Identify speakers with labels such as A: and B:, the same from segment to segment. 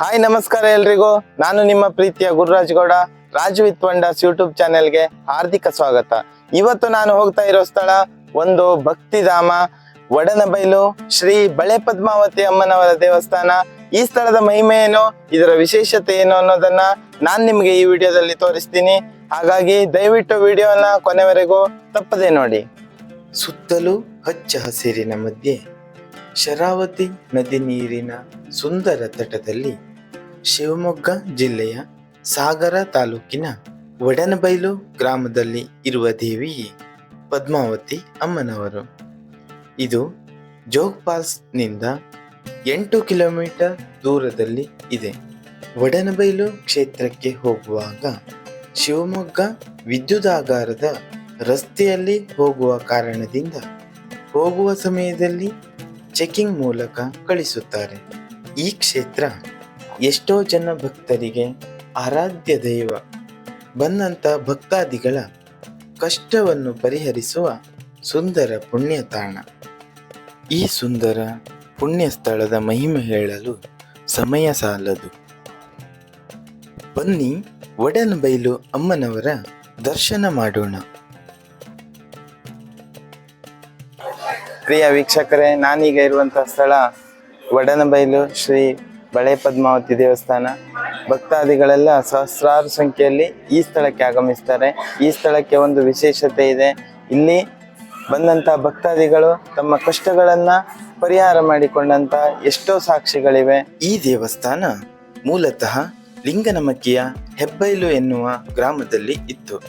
A: Hi, ನಮಸ್ಕಾರ ಎಲ್ರಿಗೂ. ನಾನು ನಿಮ್ಮ ಪ್ರೀತಿಯ Gururaj Gowda Raju with wonders YouTube ಚಾನೆಲ್ಗೆ ಹಾರ್ದಿಕ ಸ್ವಾಗತ. ಇವತ್ತು ನಾನು ಹೋಗ್ತಾ ಇರೋ ಸ್ಥಳ ಒಂದು ಭಕ್ತಿಧಾಮ, ಒಡನಬೈಲು, ಶ್ರೀ ಬಳೆ ಪದ್ಮಾವತಿ ಅಮ್ಮನವರ ದೇವಸ್ಥಾನ. ಈ ಸ್ಥಳದ ಮಹಿಮೆ ಏನು, ಇದರ ವಿಶೇಷತೆ ಏನು ಅನ್ನೋದನ್ನ ನಾನು ನಿಮ್ಗೆ ಈ ವಿಡಿಯೋದಲ್ಲಿ ತೋರಿಸ್ತೀನಿ. ಹಾಗಾಗಿ ದಯವಿಟ್ಟು ವಿಡಿಯೋನ ಕೊನೆವರೆಗೂ ತಪ್ಪದೆ ನೋಡಿ. ಸುತ್ತಲೂ ಹಚ್ಚ ಹಸಿರಿನ ಮಧ್ಯೆ, ಶರಾವತಿ ನದಿ ನೀರಿನ ಸುಂದರ ತಟದಲ್ಲಿ ಶಿವಮೊಗ್ಗ ಜಿಲ್ಲೆಯ ಸಾಗರ ತಾಲೂಕಿನ ವಡನಬೈಲು ಗ್ರಾಮದಲ್ಲಿ ಇರುವ ದೇವಿ ಪದ್ಮಾವತಿ ಅಮ್ಮನವರು. ಇದು ಜೋಗ್ ಫಾಲ್ಸ್ನಿಂದ ಎಂಟು ಕಿಲೋಮೀಟರ್ ದೂರದಲ್ಲಿ ಇದೆ. ವಡನಬೈಲು ಕ್ಷೇತ್ರಕ್ಕೆ ಹೋಗುವಾಗ ಶಿವಮೊಗ್ಗ ವಿದ್ಯುದಾಗಾರದ ರಸ್ತೆಯಲ್ಲಿ ಹೋಗುವ ಕಾರಣದಿಂದ ಹೋಗುವ ಸಮಯದಲ್ಲಿ ಚೆಕಿಂಗ್ ಮೂಲಕ ಕಳಿಸುತ್ತಾರೆ. ಈ ಕ್ಷೇತ್ರ ಎಷ್ಟೋ ಜನ ಭಕ್ತರಿಗೆ ಆರಾಧ್ಯ ದೈವ ಬಂದಂತ ಭಕ್ತಾದಿಗಳ ಕಷ್ಟವನ್ನು ಪರಿಹರಿಸುವ ಸುಂದರ ಪುಣ್ಯ ತಾಣ. ಈ ಸುಂದರ ಪುಣ್ಯ ಸ್ಥಳದ ಮಹಿಮೆ ಹೇಳಲು ಸಮಯ ಸಾಲದು. ಬನ್ನಿ ಒಡನಬೈಲು ಅಮ್ಮನವರ ದರ್ಶನ ಮಾಡೋಣ. ಪ್ರಿಯ ವೀಕ್ಷಕರೇ, ನಾನೀಗ ಇರುವಂತಹ ಸ್ಥಳ ವಡನಬೈಲು ಶ್ರೀ ಬಳೆ ಪದ್ಮಾವತಿ ದೇವಸ್ಥಾನ. ಭಕ್ತಾದಿಗಳೆಲ್ಲ ಸಹಸ್ರಾರು ಸಂಖ್ಯೆಯಲ್ಲಿ ಈ ಸ್ಥಳಕ್ಕೆ ಆಗಮಿಸ್ತಾರೆ. ಈ ಸ್ಥಳಕ್ಕೆ ಒಂದು ವಿಶೇಷತೆ ಇದೆ. ಇಲ್ಲಿ ಬಂದಂತಹ ಭಕ್ತಾದಿಗಳು ತಮ್ಮ ಕಷ್ಟಗಳನ್ನ ಪರಿಹಾರ ಮಾಡಿಕೊಂಡಂತ ಎಷ್ಟೋ ಸಾಕ್ಷಿಗಳಿವೆ. ಈ ದೇವಸ್ಥಾನ ಮೂಲತಃ ಲಿಂಗನಮಕ್ಕಿಯ ಹೆಬ್ಬೈಲು ಎನ್ನುವ ಗ್ರಾಮದಲ್ಲಿ ಇತ್ತು.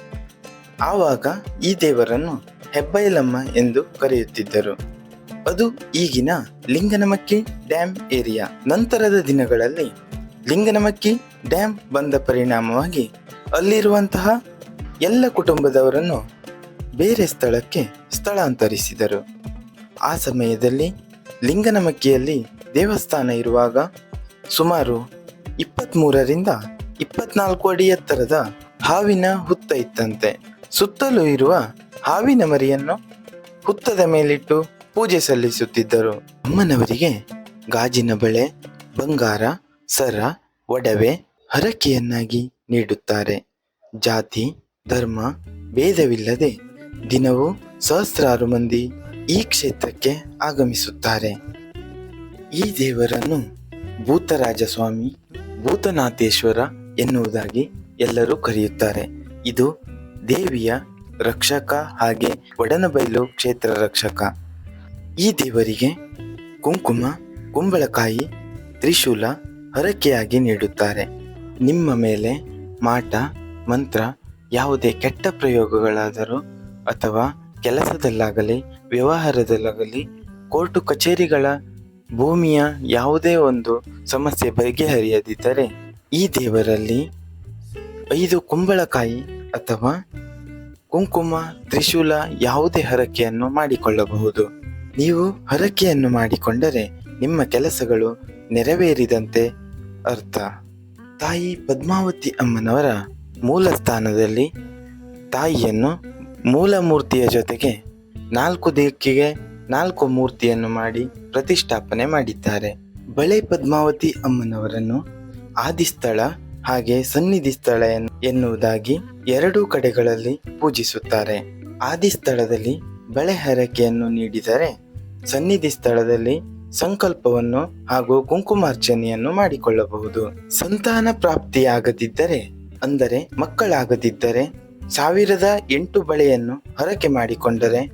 A: ಆವಾಗ ಈ ದೇವರನ್ನು ಹೆಬ್ಬೈಲಮ್ಮ ಎಂದು ಕರೆಯುತ್ತಿದ್ದರು. ಅದು ಈಗಿನ ಲಿಂಗನಮಕ್ಕಿ ಡ್ಯಾಮ್ ಏರಿಯಾ. ನಂತರದ ದಿನಗಳಲ್ಲಿ ಲಿಂಗನಮಕ್ಕಿ ಡ್ಯಾಮ್ ಬಂದ ಪರಿಣಾಮವಾಗಿ ಅಲ್ಲಿರುವಂತಹ ಎಲ್ಲ ಕುಟುಂಬದವರನ್ನು ಬೇರೆ ಸ್ಥಳಕ್ಕೆ ಸ್ಥಳಾಂತರಿಸಿದರು. ಆ ಸಮಯದಲ್ಲಿ ಲಿಂಗನಮಕ್ಕಿಯಲ್ಲಿ ದೇವಸ್ಥಾನ ಇರುವಾಗ ಸುಮಾರು ಇಪ್ಪತ್ತ್ಮೂರರಿಂದ ಇಪ್ಪತ್ನಾಲ್ಕು ಅಡಿ ಎತ್ತರದ ಹಾವಿನ ಹುತ್ತ ಇತ್ತಂತೆ. ಸುತ್ತಲೂ ಇರುವ ಹಾವಿನ ಮರಿಯನ್ನು ಹುತ್ತದ ಮೇಲಿಟ್ಟು ಪೂಜೆ ಸಲ್ಲಿಸುತ್ತಿದ್ದರು. ಅಮ್ಮನವರಿಗೆ ಗಾಜಿನ ಬಳೆ, ಬಂಗಾರ, ಸರ, ಒಡವೆ ಹರಕೆಯನ್ನಾಗಿ ನೀಡುತ್ತಾರೆ. ಜಾತಿ, ಧರ್ಮ, ಭೇದವಿಲ್ಲದೆ ದಿನವೂ ಸಹಸ್ರಾರು ಮಂದಿ ಈ ಕ್ಷೇತ್ರಕ್ಕೆ ಆಗಮಿಸುತ್ತಾರೆ. ಈ ದೇವರನ್ನು ಭೂತರಾಜ ಸ್ವಾಮಿ ಭೂತನಾಥೇಶ್ವರ ಎನ್ನುವುದಾಗಿ ಎಲ್ಲರೂ ಕರೆಯುತ್ತಾರೆ. ಇದು ದೇವಿಯ ರಕ್ಷಕ ಹಾಗೆ ಒಡನಬೈಲು ಕ್ಷೇತ್ರ ರಕ್ಷಕ. ಈ ದೇವರಿಗೆ ಕುಂಕುಮ, ಕುಂಬಳಕಾಯಿ, ತ್ರಿಶೂಲ ಹರಕೆಯಾಗಿ ನೀಡುತ್ತಾರೆ. ನಿಮ್ಮ ಮೇಲೆ ಮಾಟ, ಮಂತ್ರ ಯಾವುದೇ ಕೆಟ್ಟ ಪ್ರಯೋಗಗಳಾದರೂ ಅಥವಾ ಕೆಲಸದಲ್ಲಾಗಲಿ, ವ್ಯವಹಾರದಲ್ಲಾಗಲಿ, ಕೋರ್ಟು ಕಚೇರಿಗಳ ಭೂಮಿಯ ಯಾವುದೇ ಒಂದು ಸಮಸ್ಯೆ ಬಗೆಹರಿಯದಿದ್ದರೆ ಈ ದೇವರಲ್ಲಿ ಐದು ಕುಂಬಳಕಾಯಿ ಅಥವಾ ಕುಂಕುಮ, ತ್ರಿಶೂಲ ಯಾವುದೇ ಹರಕೆಯನ್ನು ಮಾಡಿಕೊಳ್ಳಬಹುದು. ನೀವು ಹರಕೆಯನ್ನು ಮಾಡಿಕೊಂಡರೆ ನಿಮ್ಮ ಕೆಲಸಗಳು ನೆರವೇರಿದಂತೆ ಅರ್ಥ. ತಾಯಿ ಪದ್ಮಾವತಿ ಅಮ್ಮನವರ ಮೂಲ ಸ್ಥಾನದಲ್ಲಿ ತಾಯಿಯನ್ನು ಮೂಲ ಮೂರ್ತಿಯ ಜೊತೆಗೆ ನಾಲ್ಕು ದಿಕ್ಕಿಗೆ ನಾಲ್ಕು ಮೂರ್ತಿಯನ್ನು ಮಾಡಿ ಪ್ರತಿಷ್ಠಾಪನೆ ಮಾಡಿದ್ದಾರೆ. ಬಳೆ ಪದ್ಮಾವತಿ ಅಮ್ಮನವರನ್ನು ಆದಿಸ್ಥಳ ಹಾಗೆ ಸನ್ನಿಧಿ ಸ್ಥಳ ಎನ್- ಎನ್ನುವುದಾಗಿ ಎರಡೂ ಕಡೆಗಳಲ್ಲಿ ಪೂಜಿಸುತ್ತಾರೆ. ಆದಿಸ್ಥಳದಲ್ಲಿ ಬಳೆ ಹರಕೆಯನ್ನು ನೀಡಿದರೆ ಸನ್ನಿಧಿ ಸ್ಥಳದಲ್ಲಿ ಸಂಕಲ್ಪವನ್ನು ಹಾಗೂ ಕುಂಕುಮಾರ್ಚನೆಯನ್ನು ಮಾಡಿಕೊಳ್ಳಬಹುದು. ಸಂತಾನ ಪ್ರಾಪ್ತಿಯಾಗದಿದ್ದರೆ, ಅಂದರೆ ಮಕ್ಕಳಾಗದಿದ್ದರೆ, ಸಾವಿರದ ಎಂಟು ಬಳೆಯನ್ನು ಹರಕೆ ಮಾಡಿಕೊಂಡರೆ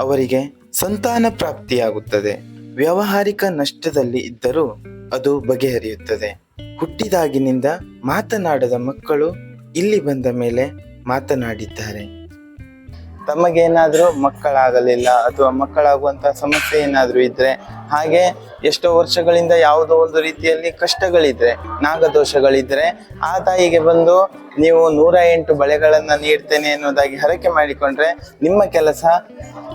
A: ಅವರಿಗೆ ಸಂತಾನ ಪ್ರಾಪ್ತಿಯಾಗುತ್ತದೆ. ವ್ಯಾವಹಾರಿಕ ನಷ್ಟದಲ್ಲಿ ಇದ್ದರೂ ಅದು ಬಗೆಹರಿಯುತ್ತದೆ. ಹುಟ್ಟಿದಾಗಿನಿಂದ ಮಾತನಾಡದ ಮಕ್ಕಳು ಇಲ್ಲಿ ಬಂದ ಮೇಲೆ ಮಾತನಾಡಿದ್ದಾರೆ. ತಮಗೇನಾದರೂ ಮಕ್ಕಳಾಗಲಿಲ್ಲ ಅಥವಾ ಮಕ್ಕಳಾಗುವಂತಹ ಸಮಸ್ಯೆ ಏನಾದರೂ ಇದ್ದರೆ ಹಾಗೆ ಎಷ್ಟೋ ವರ್ಷಗಳಿಂದ ಯಾವುದೋ ಒಂದು ರೀತಿಯಲ್ಲಿ ಕಷ್ಟಗಳಿದ್ರೆ, ನಾಗದೋಷಗಳಿದ್ರೆ, ಆ ತಾಯಿಗೆ ಬಂದು ನೀವು ನೂರ ಎಂಟು ಬಳೆಗಳನ್ನ ನೀಡ್ತೇನೆ ಅನ್ನೋದಾಗಿ ಹರಕೆ ಮಾಡಿಕೊಂಡ್ರೆ, ನಿಮ್ಮ ಕೆಲಸ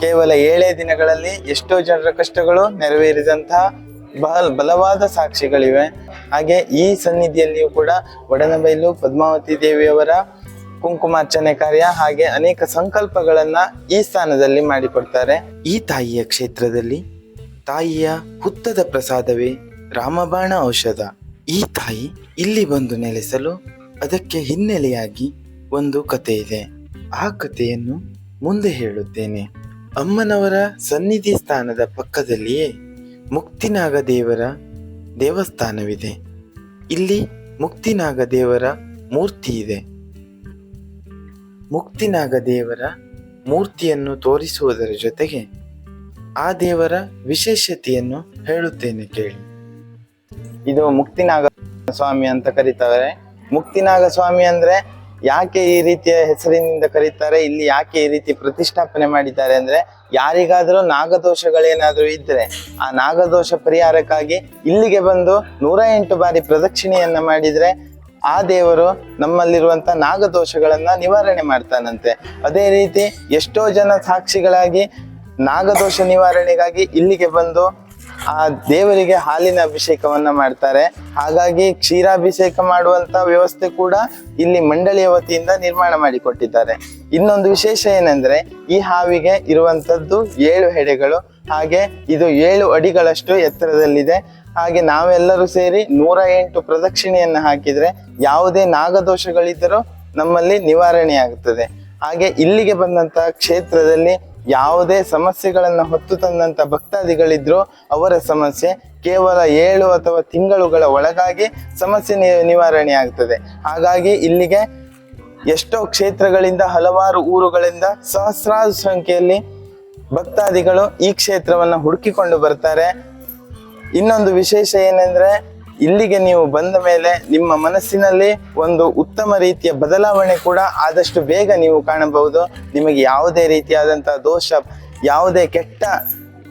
A: ಕೇವಲ ಏಳೇ ದಿನಗಳಲ್ಲಿ ಎಷ್ಟೋ ಜನರ ಕಷ್ಟಗಳು ನೆರವೇರಿದಂತಹ ಬಹಳ ಬಲವಾದ ಸಾಕ್ಷಿಗಳಿವೆ. ಹಾಗೆ ಈ ಸನ್ನಿಧಿಯಲ್ಲಿಯೂ ಕೂಡ ಒಡನಬೈಲು ಪದ್ಮಾವತಿ ದೇವಿಯವರ ಕುಂಕುಮಾರ್ಚನೆ ಕಾರ್ಯ ಹಾಗೆ ಅನೇಕ ಸಂಕಲ್ಪಗಳನ್ನ ಈ ಸ್ಥಾನದಲ್ಲಿ ಮಾಡಿಕೊಡ್ತಾರೆ. ಈ ತಾಯಿಯ ಕ್ಷೇತ್ರದಲ್ಲಿ ತಾಯಿಯ ಹುತ್ತದ ಪ್ರಸಾದವೇ ರಾಮಬಾಣ ಔಷಧ. ಈ ತಾಯಿ ಇಲ್ಲಿ ಬಂದು ನೆಲೆಸಲು ಅದಕ್ಕೆ ಹಿನ್ನೆಲೆಯಾಗಿ ಒಂದು ಕತೆ ಇದೆ. ಆ ಕಥೆಯನ್ನು ಮುಂದೆ ಹೇಳುತ್ತೇನೆ. ಅಮ್ಮನವರ ಸನ್ನಿಧಿ ಸ್ಥಾನದ ಪಕ್ಕದಲ್ಲಿಯೇ ಮುಕ್ತಿನಾಗ ದೇವರ ದೇವಸ್ಥಾನವಿದೆ. ಇಲ್ಲಿ ಮುಕ್ತಿನಾಗ ದೇವರ ಮೂರ್ತಿ ಇದೆ ಮುಕ್ತಿನಾಗ ದೇವರ ಮೂರ್ತಿಯನ್ನು ತೋರಿಸುವುದರ ಜೊತೆಗೆ ಆ ದೇವರ ವಿಶೇಷತೆಯನ್ನು ಹೇಳುತ್ತೇನೆ ಕೇಳಿ. ಇದು ಮುಕ್ತಿನಾಗ ಸ್ವಾಮಿ ಅಂತ ಕರೀತಾರೆ. ಮುಕ್ತಿನಾಗ ಸ್ವಾಮಿ ಅಂದ್ರೆ ಯಾಕೆ ಈ ರೀತಿಯ ಹೆಸರಿನಿಂದ ಕರೀತಾರೆ, ಇಲ್ಲಿ ಯಾಕೆ ಈ ರೀತಿ ಪ್ರತಿಷ್ಠಾಪನೆ ಮಾಡಿದ್ದಾರೆ ಅಂದ್ರೆ ಯಾರಿಗಾದರೂ ನಾಗದೋಷಗಳೇನಾದರೂ ಇದ್ರೆ ಆ ನಾಗದೋಷ ಪರಿಹಾರಕ್ಕಾಗಿ ಇಲ್ಲಿಗೆ ಬಂದು ನೂರ ಎಂಟು ಬಾರಿ ಪ್ರದಕ್ಷಿಣೆಯನ್ನ ಮಾಡಿದ್ರೆ ಆ ದೇವರು ನಮ್ಮಲ್ಲಿರುವಂತ ನಾಗದೋಷಗಳನ್ನ ನಿವಾರಣೆ ಮಾಡ್ತಾನಂತೆ. ಅದೇ ರೀತಿ ಎಷ್ಟೋ ಜನ ಸಾಕ್ಷಿಗಳಾಗಿ ನಾಗದೋಷ ನಿವಾರಣೆಗಾಗಿ ಇಲ್ಲಿಗೆ ಬಂದು ಆ ದೇವರಿಗೆ ಹಾಲಿನ ಅಭಿಷೇಕವನ್ನ ಮಾಡ್ತಾರೆ. ಹಾಗಾಗಿ ಕ್ಷೀರಾಭಿಷೇಕ ಮಾಡುವಂತ ವ್ಯವಸ್ಥೆ ಕೂಡ ಇಲ್ಲಿ ಮಂಡಳಿಯ ವತಿಯಿಂದ ನಿರ್ಮಾಣ ಮಾಡಿಕೊಟ್ಟಿದ್ದಾರೆ. ಇನ್ನೊಂದು ವಿಶೇಷ ಏನಂದ್ರೆ ಈ ಹಾವಿಗೆ ಇರುವಂತದ್ದು ಏಳು ಹೆಡೆಗಳು. ಹಾಗೆ ಇದು ಏಳು ಅಡಿಗಳಷ್ಟು ಎತ್ತರದಲ್ಲಿದೆ. ಹಾಗೆ ನಾವೆಲ್ಲರೂ ಸೇರಿ ನೂರ ಎಂಟು ಪ್ರದಕ್ಷಿಣೆಯನ್ನು ಹಾಕಿದ್ರೆ ಯಾವುದೇ ನಾಗದೋಷಗಳಿದ್ದರೂ ನಮ್ಮಲ್ಲಿ ನಿವಾರಣೆ ಆಗುತ್ತದೆ ಹಾಗೆ ಇಲ್ಲಿಗೆ ಬಂದಂತಹ ಕ್ಷೇತ್ರದಲ್ಲಿ ಯಾವುದೇ ಸಮಸ್ಯೆಗಳನ್ನು ಹೊತ್ತು ತಂದಂತ ಭಕ್ತಾದಿಗಳಿದ್ರು ಅವರ ಸಮಸ್ಯೆ ಕೇವಲ ಏಳು ಅಥವಾ ತಿಂಗಳುಗಳ ಒಳಗಾಗಿ ಸಮಸ್ಯೆ ನಿವಾರಣೆ ಆಗ್ತದೆ ಹಾಗಾಗಿ ಇಲ್ಲಿಗೆ ಎಷ್ಟೋ ಕ್ಷೇತ್ರಗಳಿಂದ ಹಲವಾರು ಊರುಗಳಿಂದ ಸಹಸ್ರಾರು ಸಂಖ್ಯೆಯಲ್ಲಿ ಭಕ್ತಾದಿಗಳು ಈ ಕ್ಷೇತ್ರವನ್ನು ಹುಡುಕಿಕೊಂಡು ಬರ್ತಾರೆ. ಇನ್ನೊಂದು ವಿಶೇಷ ಏನಂದ್ರೆ, ಇಲ್ಲಿಗೆ ನೀವು ಬಂದ ಮೇಲೆ ನಿಮ್ಮ ಮನಸ್ಸಿನಲ್ಲಿ ಒಂದು ಉತ್ತಮ ರೀತಿಯ ಬದಲಾವಣೆ ಕೂಡ ಆದಷ್ಟು ಬೇಗ ನೀವು ಕಾಣಬಹುದು. ನಿಮಗೆ ಯಾವುದೇ ರೀತಿಯಾದಂತಹ ದೋಷ, ಯಾವುದೇ ಕೆಟ್ಟ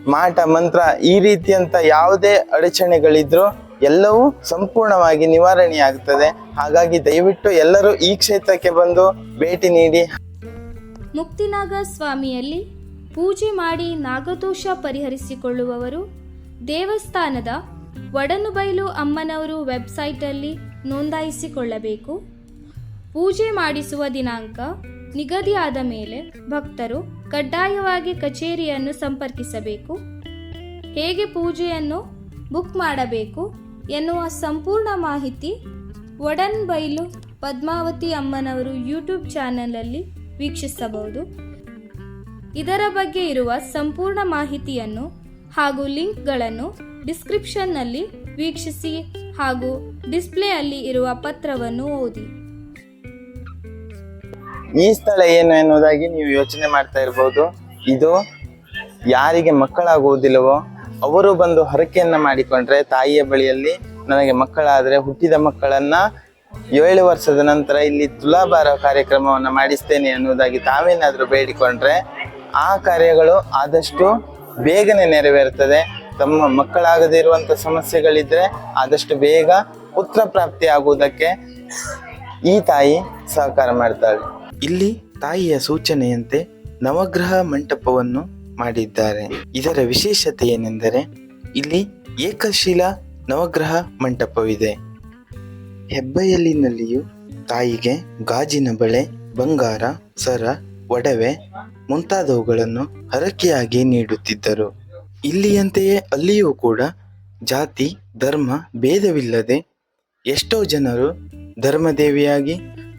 A: ಮಾಟ, ಮಂತ್ರ, ಈ ರೀತಿಯಂತ ಯಾವುದೇ ಅಡಚಣೆಗಳಿದ್ರೂ ಎಲ್ಲವೂ ಸಂಪೂರ್ಣವಾಗಿ ನಿವಾರಣೆಯಾಗುತ್ತದೆ ಹಾಗಾಗಿ ದಯವಿಟ್ಟು ಎಲ್ಲರೂ ಈ ಕ್ಷೇತ್ರಕ್ಕೆ ಬಂದು ಭೇಟಿ ನೀಡಿ.
B: ಮುಕ್ತಿನಾಗ ಸ್ವಾಮಿಯಲ್ಲಿ ಪೂಜೆ ಮಾಡಿ ನಾಗದೋಷ ಪರಿಹರಿಸಿಕೊಳ್ಳುವವರು ದೇವಸ್ಥಾನದ ಒಡನುಬೈಲು ಅಮ್ಮನವರು ವೆಬ್ಸೈಟಲ್ಲಿ ನೋಂದಾಯಿಸಿಕೊಳ್ಳಬೇಕು. ಪೂಜೆ ಮಾಡಿಸುವ ದಿನಾಂಕ ನಿಗದಿಯಾದ ಮೇಲೆ ಭಕ್ತರು ಕಡ್ಡಾಯವಾಗಿ ಕಚೇರಿಯನ್ನು ಸಂಪರ್ಕಿಸಬೇಕು. ಹೇಗೆ ಪೂಜೆಯನ್ನು ಬುಕ್ ಮಾಡಬೇಕು ಎನ್ನುವ ಸಂಪೂರ್ಣ ಮಾಹಿತಿ ಒಡನ್ ಬೈಲು ಪದ್ಮಾವತಿ ಅಮ್ಮನವರು ಯೂಟ್ಯೂಬ್ ಚಾನಲಲ್ಲಿ ವೀಕ್ಷಿಸಬಹುದು. ಇದರ ಬಗ್ಗೆ ಇರುವ ಸಂಪೂರ್ಣ ಮಾಹಿತಿಯನ್ನು ಹಾಗೂ ಲಿಂಕ್ಗಳನ್ನು ಡಿಸ್ಕ್ರಿಪ್ಷನ್ನಲ್ಲಿ ವೀಕ್ಷಿಸಿ ಹಾಗೂ ಡಿಸ್ಪ್ಲೇ ಅಲ್ಲಿ ಇರುವ ಪತ್ರವನ್ನು ಓದಿ.
A: ಈ ಸ್ಥಳ ಏನು ಎನ್ನುವುದಾಗಿ ನೀವು ಯೋಚನೆ ಮಾಡ್ತಾ ಇರಬಹುದು ಇದು ಯಾರಿಗೆ ಮಕ್ಕಳಾಗುವುದಿಲ್ಲವೋ ಅವರು ಬಂದು ಹರಕೆಯನ್ನ ಮಾಡಿಕೊಂಡ್ರೆ ತಾಯಿಯ ಬಳಿಯಲ್ಲಿ ನನಗೆ ಮಕ್ಕಳಾದ್ರೆ ಹುಟ್ಟಿದ ಮಕ್ಕಳನ್ನ ಏಳು ವರ್ಷದ ನಂತರ ಇಲ್ಲಿ ತುಲಾಭಾರ ಕಾರ್ಯಕ್ರಮವನ್ನು ಮಾಡಿಸ್ತೇನೆ ಅನ್ನುವುದಾಗಿ ತಾವೇನಾದರೂ ಬೇಡಿಕೊಂಡ್ರೆ ಆ ಕಾರ್ಯಗಳು ಆದಷ್ಟು ಬೇಗನೆ ನೆರವೇರುತ್ತದೆ ತಮ್ಮ ಮಕ್ಕಳಾಗದೇ ಇರುವಂಥ ಸಮಸ್ಯೆಗಳಿದ್ದರೆ ಆದಷ್ಟು ಬೇಗ ಪುತ್ರ ಪ್ರಾಪ್ತಿ ಆಗುವುದಕ್ಕೆ ಈ ತಾಯಿ ಸಹಕಾರ ಮಾಡ್ತಾಳೆ. ಇಲ್ಲಿ ತಾಯಿಯ ಸೂಚನೆಯಂತೆ ನವಗ್ರಹ ಮಂಟಪವನ್ನು ಮಾಡಿದ್ದಾರೆ. ಇದರ ವಿಶೇಷತೆ ಏನೆಂದರೆ ಇಲ್ಲಿ ಏಕಶೀಲ ನವಗ್ರಹ ಮಂಟಪವಿದೆ. ಹೆಬ್ಬಯಲಿನಲ್ಲಿಯೂ ತಾಯಿಗೆ ಗಾಜಿನ ಬಳೆ, ಬಂಗಾರ, ಸರ, ಒಡವೆ ಮುಂತಾದವುಗಳನ್ನು ಹರಕೆಯಾಗಿ ನೀಡುತ್ತಿದ್ದರು. ಇಲ್ಲಿಯಂತೆಯೇ ಅಲ್ಲಿಯೂ ಕೂಡ ಜಾತಿ, ಧರ್ಮ, ಭೇದವಿಲ್ಲದೆ ಎಷ್ಟೋ ಜನರು ಧರ್ಮದೇವಿಯಾಗಿ,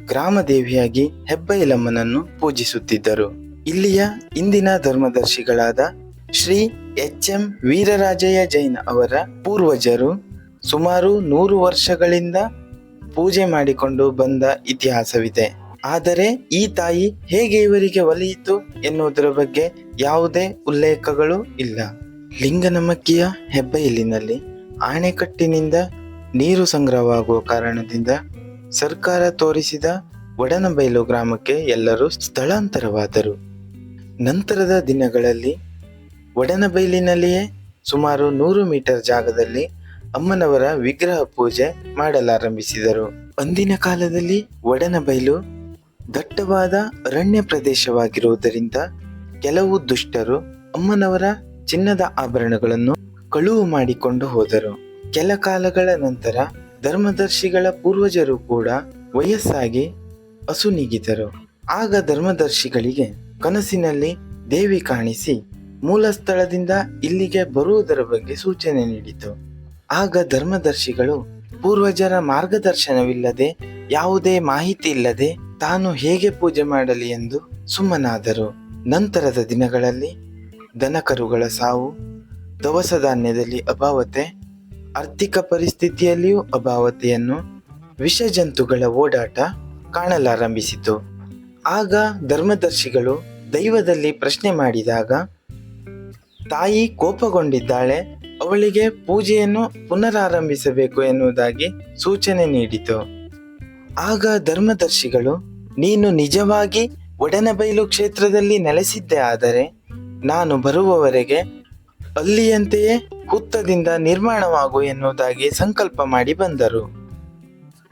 A: ಗ್ರಾಮದೇವಿಯಾಗಿ ಹೆಬ್ಬೈಲಮ್ಮನನ್ನು ಪೂಜಿಸುತ್ತಿದ್ದರು. ಇಲ್ಲಿಯ ಇಂದಿನ ಧರ್ಮದರ್ಶಿಗಳಾದ ಶ್ರೀ ಎಚ್ ಎಂ ವೀರರಾಜಯ್ಯ ಜೈನ್ ಅವರ ಪೂರ್ವಜರು ಸುಮಾರು ನೂರು ವರ್ಷಗಳಿಂದ ಪೂಜೆ ಮಾಡಿಕೊಂಡು ಬಂದ ಇತಿಹಾಸವಿದೆ. ಆದರೆ ಈ ತಾಯಿ ಹೇಗೆ ಇವರಿಗೆ ಒಲಿಯಿತು ಎನ್ನುವುದರ ಬಗ್ಗೆ ಯಾವುದೇ ಉಲ್ಲೇಖಗಳು ಇಲ್ಲ. ಲಿಂಗನಮಕ್ಕಿಯ ಹೆಬ್ಬೆಯಲಿನಲ್ಲಿ ಆಣೆಕಟ್ಟಿನಿಂದ ನೀರು ಸಂಗ್ರಹವಾಗುವ ಕಾರಣದಿಂದ ಸರ್ಕಾರ ತೋರಿಸಿದ ಒಡನಬೈಲು ಗ್ರಾಮಕ್ಕೆ ಎಲ್ಲರೂ ಸ್ಥಳಾಂತರವಾದರು. ನಂತರದ ದಿನಗಳಲ್ಲಿ ಒಡನಬೈಲಿನಲ್ಲಿಯೇ ಸುಮಾರು ನೂರು ಮೀಟರ್ ಜಾಗದಲ್ಲಿ ಅಮ್ಮನವರ ವಿಗ್ರಹ ಪೂಜೆ ಮಾಡಲಾರಂಭಿಸಿದರು. ಅಂದಿನ ಕಾಲದಲ್ಲಿ ವಡನಬೈಲು ದಟ್ಟವಾದ ಅರಣ್ಯ ಪ್ರದೇಶವಾಗಿರುವುದರಿಂದ ಕೆಲವು ದುಷ್ಟರು ಅಮ್ಮನವರ ಚಿನ್ನದ ಆಭರಣಗಳನ್ನು ಕಳುವು ಮಾಡಿಕೊಂಡು ಹೋದರು. ಕೆಲ ಕಾಲಗಳ ನಂತರ ಧರ್ಮದರ್ಶಿಗಳ ಪೂರ್ವಜರು ಕೂಡ ವಯಸ್ಸಾಗಿ ಅಸುನೀಗಿದರು ಆಗ ಧರ್ಮದರ್ಶಿಗಳಿಗೆ ಕನಸಿನಲ್ಲಿ ದೇವಿ ಕಾಣಿಸಿ ಮೂಲ ಸ್ಥಳದಿಂದ ಇಲ್ಲಿಗೆ ಬರುವುದರ ಬಗ್ಗೆ ಸೂಚನೆ ನೀಡಿತು. ಆಗ ಧರ್ಮದರ್ಶಿಗಳು ಪೂರ್ವಜರ ಮಾರ್ಗದರ್ಶನವಿಲ್ಲದೆ ಯಾವುದೇ ಮಾಹಿತಿ ಇಲ್ಲದೆ ತಾನು ಹೇಗೆ ಪೂಜೆ ಮಾಡಲಿ ಎಂದು ಸುಮ್ಮನಾದರು. ನಂತರದ ದಿನಗಳಲ್ಲಿ ದನಕರುಗಳ ಸಾವು, ದವಸ ಧಾನ್ಯದಲ್ಲಿ ಅಭಾವತೆ, ಆರ್ಥಿಕ ಪರಿಸ್ಥಿತಿಯಲ್ಲಿಯೂ ಅಭಾವತೆಯನ್ನು ವಿಷಜಂತುಗಳ ಓಡಾಟ ಕಾಣಲಾರಂಭಿಸಿತು. ಆಗ ಧರ್ಮದರ್ಶಿಗಳು ದೈವದಲ್ಲಿ ಪ್ರಶ್ನೆ ಮಾಡಿದಾಗ, ತಾಯಿ ಕೋಪಗೊಂಡಿದ್ದಾಳೆ, ಅವಳಿಗೆ ಪೂಜೆಯನ್ನು ಪುನರಾರಂಭಿಸಬೇಕು ಎನ್ನುವುದಾಗಿ ಸೂಚನೆ ನೀಡಿತು. ಆಗ ಧರ್ಮದರ್ಶಿಗಳು ನೀನು ನಿಜವಾಗಿ ಒಡನಬೈಲು ಕ್ಷೇತ್ರದಲ್ಲಿ ನೆಲೆಸಿದ್ದೆ ಆದರೆ ನಾನು ಬರುವವರೆಗೆ ಅಲ್ಲಿಯಂತೆಯೇ ಹುತ್ತದಿಂದ ನಿರ್ಮಾಣವಾಗು ಎನ್ನುವುದಾಗಿ ಸಂಕಲ್ಪ ಮಾಡಿ ಬಂದರು.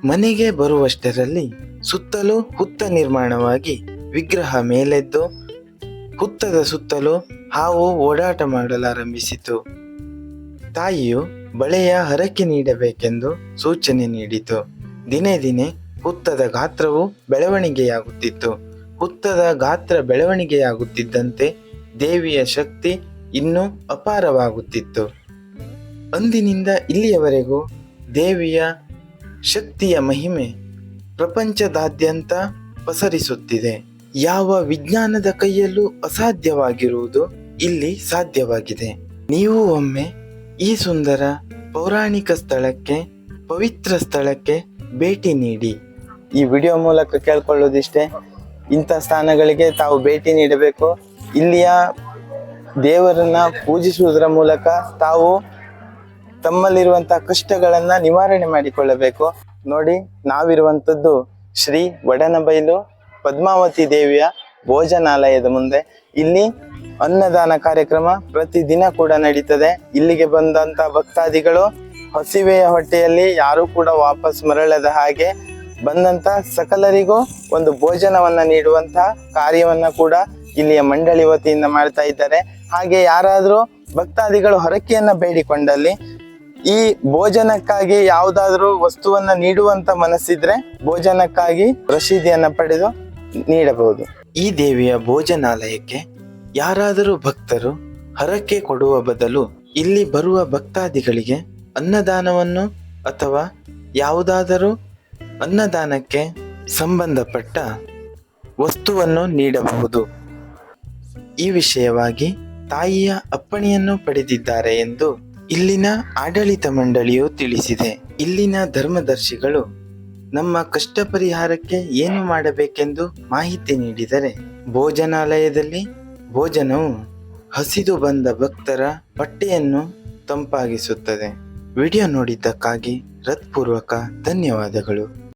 A: ಮನೆಗೆ ಬರುವಷ್ಟರಲ್ಲಿ ಸುತ್ತಲೂ ಹುತ್ತ ನಿರ್ಮಾಣವಾಗಿ ವಿಗ್ರಹ ಮೇಲೆದ್ದು ಹುತ್ತದ ಸುತ್ತಲೂ ಹಾವು ಓಡಾಟ ಮಾಡಲಾರಂಭಿಸಿತು. ತಾಯಿಯು ಬಳೆಯ ಹರಕೆ ನೀಡಬೇಕೆಂದು ಸೂಚನೆ ನೀಡಿತು. ದಿನೇ ದಿನೇ ಹುತ್ತದ ಗಾತ್ರವು ಬೆಳವಣಿಗೆಯಾಗುತ್ತಿತ್ತು. ಹುತ್ತದ ಗಾತ್ರ ಬೆಳವಣಿಗೆಯಾಗುತ್ತಿದ್ದಂತೆ ದೇವಿಯ ಶಕ್ತಿ ಇನ್ನೂ ಅಪಾರವಾಗುತ್ತಿತ್ತು. ಅಂದಿನಿಂದ ಇಲ್ಲಿಯವರೆಗೂ ದೇವಿಯ ಶಕ್ತಿಯ ಮಹಿಮೆ ಪ್ರಪಂಚದಾದ್ಯಂತ ಪಸರಿಸುತ್ತಿದೆ. ಯಾವ ವಿಜ್ಞಾನದ ಕೈಯಲ್ಲೂ ಅಸಾಧ್ಯವಾಗಿರುವುದು ಇಲ್ಲಿ ಸಾಧ್ಯವಾಗಿದೆ. ನೀವು ಒಮ್ಮೆ ಈ ಸುಂದರ ಪೌರಾಣಿಕ ಸ್ಥಳಕ್ಕೆ, ಪವಿತ್ರ ಸ್ಥಳಕ್ಕೆ ಭೇಟಿ ನೀಡಿ. ಈ ವಿಡಿಯೋ ಮೂಲಕ ಕೇಳ್ಕೊಳ್ಳೋದಿಷ್ಟೇ, ಇಂಥ ಸ್ಥಾನಗಳಿಗೆ ತಾವು ಭೇಟಿ ನೀಡಬೇಕು. ಇಲ್ಲಿಯ ದೇವರನ್ನ ಪೂಜಿಸುವುದರ ಮೂಲಕ ತಾವು ತಮ್ಮಲ್ಲಿರುವಂತಹ ಕಷ್ಟಗಳನ್ನ ನಿವಾರಣೆ ಮಾಡಿಕೊಳ್ಳಬೇಕು. ನೋಡಿ, ನಾವಿರುವಂಥದ್ದು ಶ್ರೀ ವಡನಬೈಲು ಪದ್ಮಾವತಿ ದೇವಿಯ ಭೋಜನಾಲಯದ ಮುಂದೆ. ಇಲ್ಲಿ ಅನ್ನದಾನ ಕಾರ್ಯಕ್ರಮ ಪ್ರತಿದಿನ ಕೂಡ ನಡೀತದೆ. ಇಲ್ಲಿಗೆ ಬಂದಂತ ಭಕ್ತಾದಿಗಳು ಹಸಿವೆಯ ಹೊಟ್ಟೆಯಲ್ಲಿ ಯಾರು ಕೂಡ ವಾಪಸ್ ಮರಳದ ಹಾಗೆ ಬಂದಂತ ಸಕಲರಿಗೂ ಒಂದು ಭೋಜನವನ್ನ ನೀಡುವಂತ ಕಾರ್ಯವನ್ನ ಕೂಡ ಇಲ್ಲಿಯ ಮಂಡಳಿ ವತಿಯಿಂದ ಮಾಡ್ತಾ ಇದ್ದಾರೆ. ಹಾಗೆ ಯಾರಾದರೂ ಭಕ್ತಾದಿಗಳು ಹೊರಕೆಯನ್ನ ಬೇಡಿಕೊಂಡಲ್ಲಿ ಈ ಭೋಜನಕ್ಕಾಗಿ ಯಾವುದಾದ್ರೂ ವಸ್ತುವನ್ನ ನೀಡುವಂತ ಮನಸ್ಸಿದ್ರೆ ಭೋಜನಕ್ಕಾಗಿ ರಶೀದಿಯನ್ನ ಪಡೆದು ನೀಡಬಹುದು. ಈ ದೇವಿಯ ಭೋಜನಾಲಯಕ್ಕೆ ಯಾರಾದರೂ ಭಕ್ತರು ಹರಕೆ ಕೊಡುವ ಬದಲು ಇಲ್ಲಿ ಬರುವ ಭಕ್ತಾದಿಗಳಿಗೆ ಅನ್ನದಾನವನ್ನು ಅಥವಾ ಯಾವುದಾದರೂ ಅನ್ನದಾನಕ್ಕೆ ಸಂಬಂಧಪಟ್ಟ ವಸ್ತುವನ್ನು ನೀಡಬಹುದು. ಈ ವಿಷಯವಾಗಿ ತಾಯಿಯ ಅಪ್ಪಣೆಯನ್ನು ಪಡೆದಿದ್ದಾರೆ ಎಂದು ಇಲ್ಲಿನ ಆಡಳಿತ ಮಂಡಳಿಯು ತಿಳಿಸಿದೆ. ಇಲ್ಲಿನ ಧರ್ಮದರ್ಶಿಗಳು ನಮ್ಮ ಕಷ್ಟ ಪರಿಹಾರಕ್ಕೆ ಏನು ಮಾಡಬೇಕೆಂದು ಮಾಹಿತಿ ನೀಡಿದರೆ ಭೋಜನಾಲಯದಲ್ಲಿ ಭೋಜನವು ಹಸಿದು ಬಂದ ಭಕ್ತರ ಬಟ್ಟೆಯನ್ನು ತಂಪಾಗಿಸುತ್ತದೆ. ವಿಡಿಯೋ ನೋಡಿದ್ದಕ್ಕಾಗಿ ಹೃತ್ಪೂರ್ವಕ ಧನ್ಯವಾದಗಳು.